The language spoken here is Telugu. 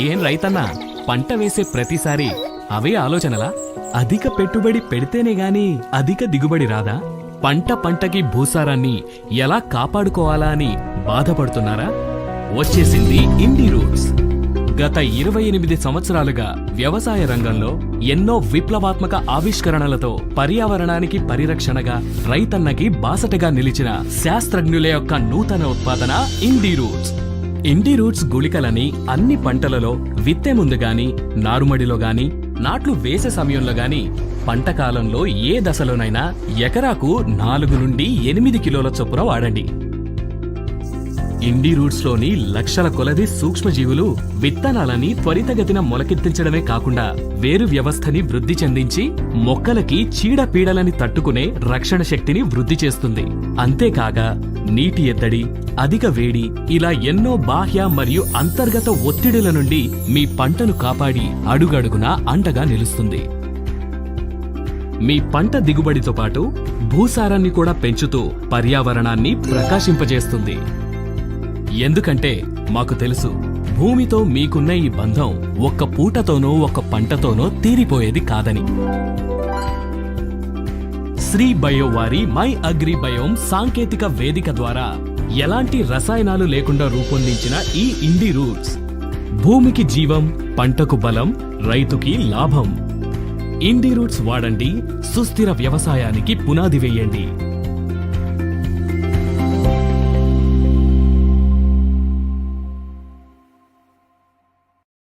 ఏం రైతన్నా పంట వేసే ప్రతిసారి అవే ఆలోచనలా? అధిక పెట్టుబడి పెడితేనే గాని అధిక దిగుబడి రాదా? పంట పంటకి భూసారాన్ని ఎలా కాపాడుకోవాలా అని బాధపడుతున్నారా? వచ్చేసింది ఇండి రూట్స్. గత ఇరవై ఎనిమిది సంవత్సరాలుగా వ్యవసాయ రంగంలో ఎన్నో విప్లవాత్మక ఆవిష్కరణలతో పర్యావరణానికి పరిరక్షణగా రైతన్నకి బాసటగా నిలిచిన శాస్త్రజ్ఞుల యొక్క నూతన ఉత్పాదన ఇండి రూట్స్. ఇండి రూట్స్ గుళికలని అన్ని పంటలలో విత్తే ముందు గాని నారుమడిలో గాని నాట్లు వేసే సమయంలో గాని పంట కాలంలో ఏ దశలోనైనా ఎకరాకు నాలుగు నుండి ఎనిమిది కిలోల చొప్పున వాడండి. ఇండి రూట్స్లోని లక్షల కొలది సూక్ష్మజీవులు విత్తనాలని త్వరితగతిన మొలకెత్తించడమే కాకుండా వేరు వ్యవస్థని వృద్ధి చెందించి మొక్కలకి చీడపీడలని తట్టుకునే రక్షణ శక్తిని వృద్ధి చేస్తుంది. అంతేకాగా నీటి ఎద్దడి అధిక వేడి ఇలా ఎన్నో బాహ్య మరియు అంతర్గత ఒత్తిడుల నుండి మీ పంటను కాపాడి అడుగడుగునా అండగా నిలుస్తుంది. మీ పంట దిగుబడితో పాటు భూసారాన్ని కూడా పెంచుతూ పర్యావరణాన్ని ప్రకాశింపజేస్తుంది. ఎందుకంటే మాకు తెలుసు భూమితో మీకున్న ఈ బంధం ఒక్క పూటతోనో ఒక్క పంటతోనో తీరిపోయేది కాదని. శ్రీ బయో వారి మై అగ్రి బయోమ్ సాంకేతిక వేదిక ద్వారా ఎలాంటి రసాయనాలు లేకుండా రూపొందించిన ఈ ఇండి రూట్స్ భూమికి జీవం పంటకు బలం రైతుకి లాభం. ఇండి రూట్స్ వాడండి సుస్థిర వ్యవసాయానికి పునాది వేయండి.